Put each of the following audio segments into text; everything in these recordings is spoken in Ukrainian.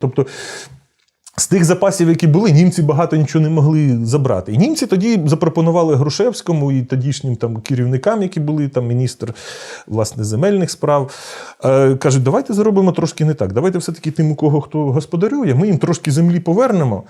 Тобто. З тих запасів, які були, німці багато нічого не могли забрати. І німці тоді запропонували Грушевському і тодішнім там керівникам, які були там міністр власне земельних справ. Е, кажуть, давайте зробимо трошки не так. Давайте все-таки тим, у кого хто господарює, ми їм трошки землі повернемо.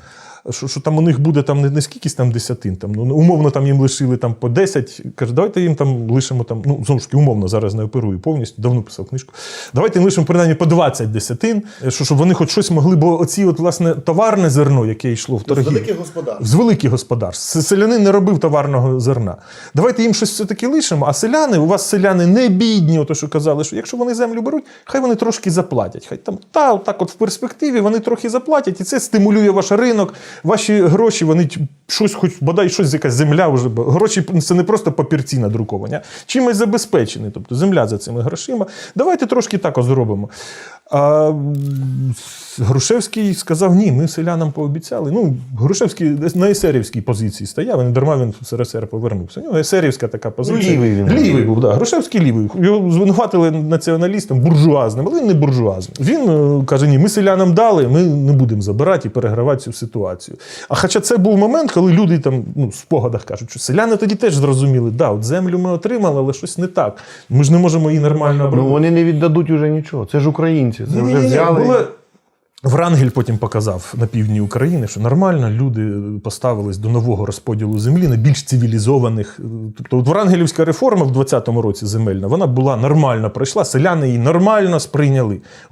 Що, що там у них буде там не, не скількись там десятин, там, ну, умовно там їм лишили там по 10. Каже, давайте їм там лишимо там, ну знову ж таки, умовно зараз не оперую повністю, давно писав книжку. Давайте їм лишимо принаймні по 20 десятин, що, щоб вони хоч щось могли, бо оці от, власне, товарне зерно, яке йшло в З великих господарств. З великих господарств. Селянин не робив товарного зерна. Давайте їм щось все-таки лишимо, а селяни, у вас селяни не бідні, ото що казали, що якщо вони землю беруть, хай вони трошки заплатять. Хай там та так, от в перспективі вони трохи заплатять, і це стимулює ваш ринок, ваші гроші, вони щось, хоч бодай щось, якась земля вже. Гроші це не просто папірці надруковані, а чимось забезпечені. Тобто земля за цими грошима. Давайте трошки так зробимо. А Грушевський сказав: ні, ми селянам пообіцяли. Ну, Грушевський десь на есерівській позиції стояв, не дарма він в СРСР повернувся. У нього есерівська така позиція. лівий він. Лівий був, да. Грушевський лівий. Його звинуватили націоналістом буржуазним, але він не буржуазний. Він е, каже: ні, ми селянам дали, ми не будемо забирати і перегравати цю ситуацію. А хоча це був момент, коли люди там ну, в спогадах кажуть, що селяни тоді теж зрозуміли, да, от землю ми отримали, але щось не так. Ми ж не можемо її нормально Ну вони не віддадуть уже нічого. Це ж українці. Це вже взяли. Були... Врангель потім показав на півдні України, що нормально люди поставились до нового розподілу землі на більш цивілізованих. Тобто, от Врангелівська реформа в 20-му році земельна, вона була нормально пройшла, селяни її нормально сприйняли.